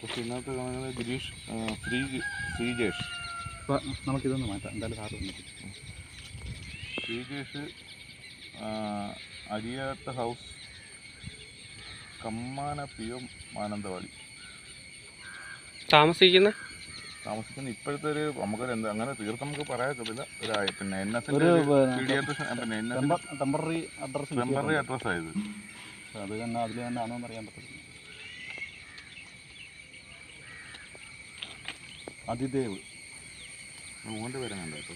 പക്ഷെ ഇന്നത്തെ കാണുന്നത് ഗിരീഷ് ശ്രീ ശ്രീജേഷ് അപ്പോൾ നമുക്കിതൊന്ന് മാറ്റാം. എന്തായാലും സാറ് വന്നിട്ട്. ശ്രീജേഷ് ആ, Ariyattu house Kammana P M Mananthavady. താമസിക്കുന്ന? താമസിക്കുന്ന ഇപ്പോഴത്തെ ഒരു നമുക്കൊരു എന്താ അങ്ങനെ തീർത്ത് നമുക്ക് പറയാത്തില്ല ഒരു പിന്നെ എൻ എസ് പിന്നെ N S temporary address temporary address ആയത് അത് തന്നെ അതിൽ തന്നെ ആണോ എന്ന് അറിയാൻ പറ്റില്ല അതിദേവ് മോന്റെ പേരാണ് കേട്ടോ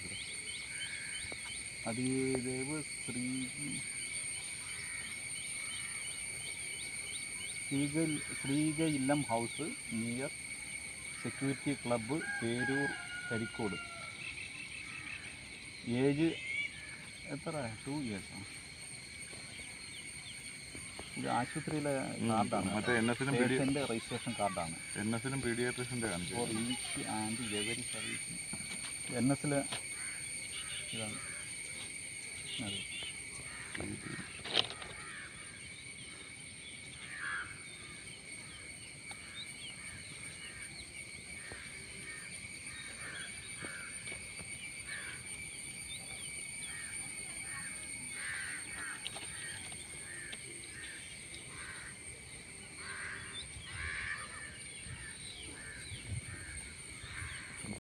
അതിദേവ് ശ്രീ ശ്രീക ശ്രീക ഇല്ലം house near security club Peroor Karikode. Age എത്ര? ടു ഇയേഴ്സാണ് ആശുപത്രിയിലെ കാർഡാണ്. മറ്റേ എൻ എസിലും രജിസ്ട്രേഷൻ കാർഡാണ്. എൻ എസിലും പീഡിയാട്രിഷന്റെ ഫോർ കാണിച്ചു each and every service N എസിലെ ഇതാണ്. അതെ